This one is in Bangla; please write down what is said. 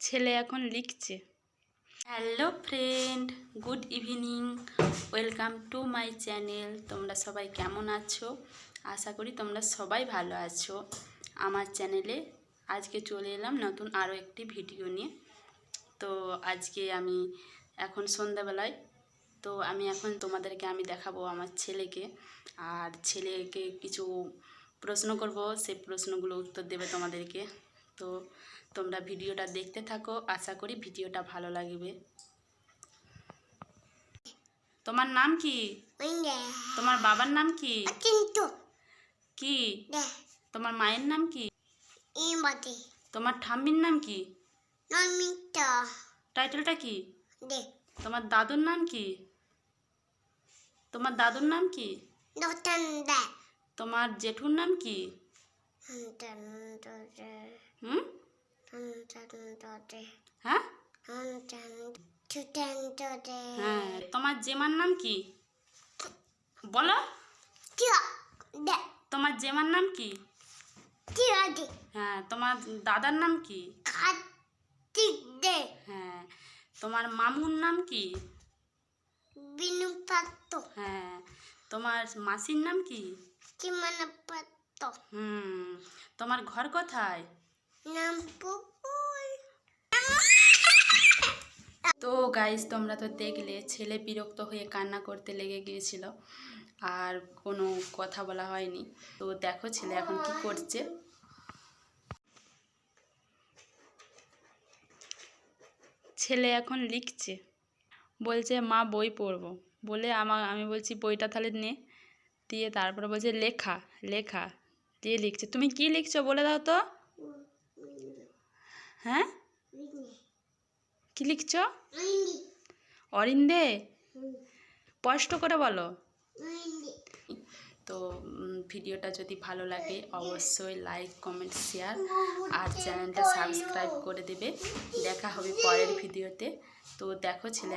ছেলে এখন লিখছে। Hello friend, good evening, welcome to my channel. তোমরা সবাই কেমন আছো? আশা করি তোমরা সবাই ভালো আছো। আমার চ্যানেলে আজকে চলে এলাম নতুন আরও একটি ভিডিও নিয়ে। তো আজকে আমি এখন সন্ধ্যাবেলায়, তো আমি এখন তোমাদেরকে আমি দেখাবো আমার ছেলেকে। আর ছেলেকে কিছু প্রশ্ন করব সেই প্রশ্নগুলো উত্তর দেবে তোমাদেরকে। তো তোমরা ভিডিওটা দেখতে থাকো। আশা করি ভিডিওটা ভালো লাগবে। তোমার নাম কি? তোমার বাবার নাম কি? কি? তোমার মায়ের নাম কি? তোমার ঠাম্মির নাম কি. টাইটেলটা কি? তোমার দাদুর নাম কি? তোমার দাদুর নাম কি? তোমার জেঠুর নাম কি. হুম. হ্যাঁ. Chutandote. হ্যাঁ তোমার জেমার নাম কি বলো. তোমার জেমার নাম কি. হ্যাঁ তোমার দাদার নাম কি হ্যাঁ তোমার মামুর নাম কি pato. হ্যাঁ তোমার মাসির নাম কি Kimana হুম তোমার ঘর কোথায়. তো গাইজ তোমরা তো দেখলে ছেলে বিরক্ত হয়ে কান্না করতে লেগে গিয়েছিল আর কোনো কথা বলা হয়নি। তো দেখো ছেলে এখন কি করছে। ছেলে এখন লিখছে বলছে মা বই পড়ব। বলে আমার আমি বলছি বইটা তাহলে নে। দিয়ে তারপরে বলছে লেখা লেখা। দিয়ে লিখছে। তুমি কি লিখছো বলে দাও তো। হ্যাঁ? কি লিখছো. অরিন্দে? স্পষ্ট করে বলো। তো ভিডিওটা যদি ভালো লাগে অবশ্যই লাইক, কমেন্ট, শেয়ার আর চ্যানেলটা সাবস্ক্রাইব করে দেবে। দেখা হবে পরের ভিডিওতে। তো দেখো ছেলে